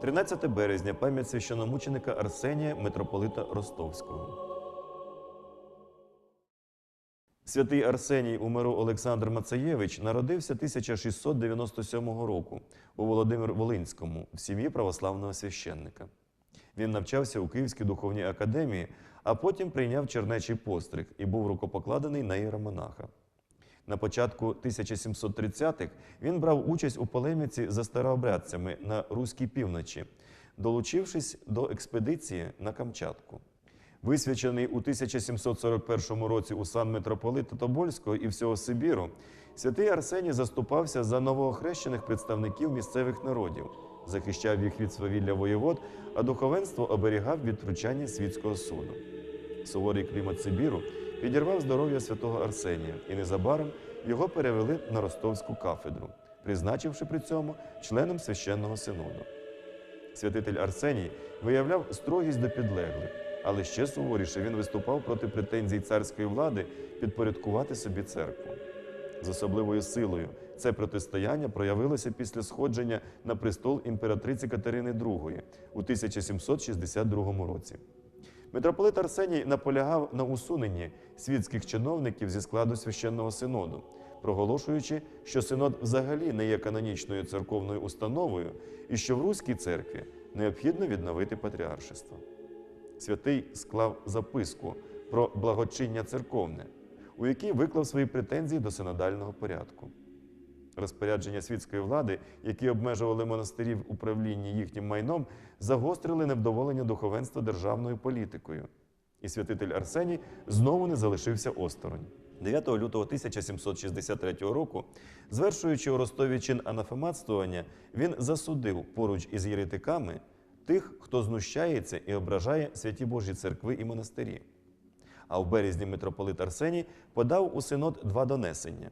13 березня пам'ять священномученика Арсенія митрополита Ростовського. Святий Арсеній у миру Олександр Мацаєвич народився 1697 року у Володимир Волинському в сім'ї православного священника. Він навчався у Київській духовній академії, а потім прийняв чернечий постриг і був рукопокладений на іеромонаха. На початку 1730-х він брав участь у полеміці за старообрядцями на Руській півночі, долучившись до експедиції на Камчатку. Висвячений у 1741 році у сан митрополита Тобольського і всього Сибіру, святий Арсеній заступався за новоохрещених представників місцевих народів, захищав їх від свавілля воєвод, а духовенство оберігав від втручання світського суду. Суворий клімат Сибіру підірвав здоров'я святого Арсенія, і незабаром його перевели на ростовську кафедру, призначивши при цьому членом священного синоду. Святитель Арсеній виявляв строгість до підлеглих, але ще суворіше він виступав проти претензій царської влади підпорядкувати собі церкву. З особливою силою це протистояння проявилося після сходження на престол імператриці Катерини II у 1762 році. Митрополит Арсеній наполягав на усуненні світських чиновників зі складу священного синоду, проголошуючи, що синод взагалі не є канонічною церковною установою і що в Руській церкві необхідно відновити патріаршество. Святий склав записку про благочиння церковне, у якій виклав свої претензії до синодального порядку. Розпорядження світської влади, які обмежували монастирі в управлінні їхнім майном, загострили невдоволення духовенства державною політикою. І святитель Арсеній знову не залишився осторонь. 9 лютого 1763 року, звершуючи у Ростові чин анафематствування, він засудив поруч із єретиками тих, хто знущається і ображає святі Божі церкви і монастирі. А в березні митрополит Арсеній подав у синод два донесення.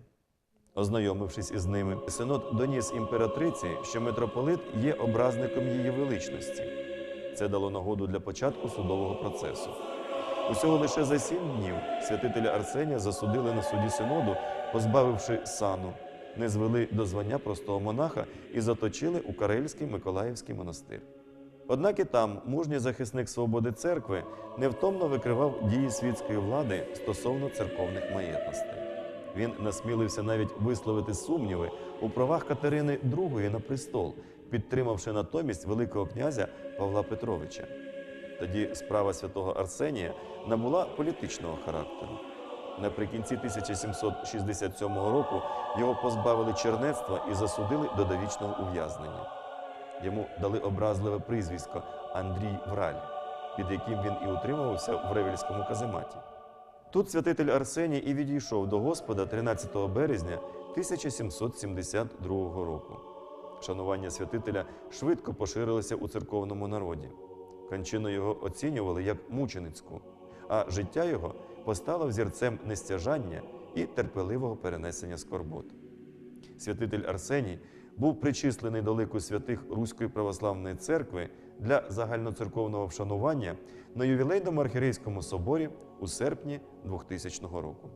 Ознайомившись із ними, синод доніс імператриці, що митрополит є образником її величності. Це дало нагоду для початку судового процесу. Усього лише за сім днів святителя Арсенія засудили на суді синоду, позбавивши сану, не звели до звання простого монаха і заточили у Карельський Миколаївський монастир. Однак і там мужній захисник свободи церкви невтомно викривав дії світської влади стосовно церковних маєтностей. Він насмілився навіть висловити сумніви у правах Катерини II на престол, підтримавши натомість Великого князя Павла Петровича. Тоді справа святого Арсенія набула політичного характеру. Наприкінці 1767 року його позбавили чернецтва і засудили до довічного ув'язнення. Йому дали образливе прізвисько Андрій Враль, під яким він і утримувався в Ревельському казематі. Тут святитель Арсеній і відійшов до Господа 13 березня 1772 року. Шанування святителя швидко поширилося у церковному народі. Кончину його оцінювали як мученицьку, а життя його постало взірцем нестяжання і терпеливого перенесення скорбот. Святитель Арсеній був причислений до лику святих Руської православної церкви для загальноцерковного вшанування на ювілейному архірейському соборі у серпні 2000 року.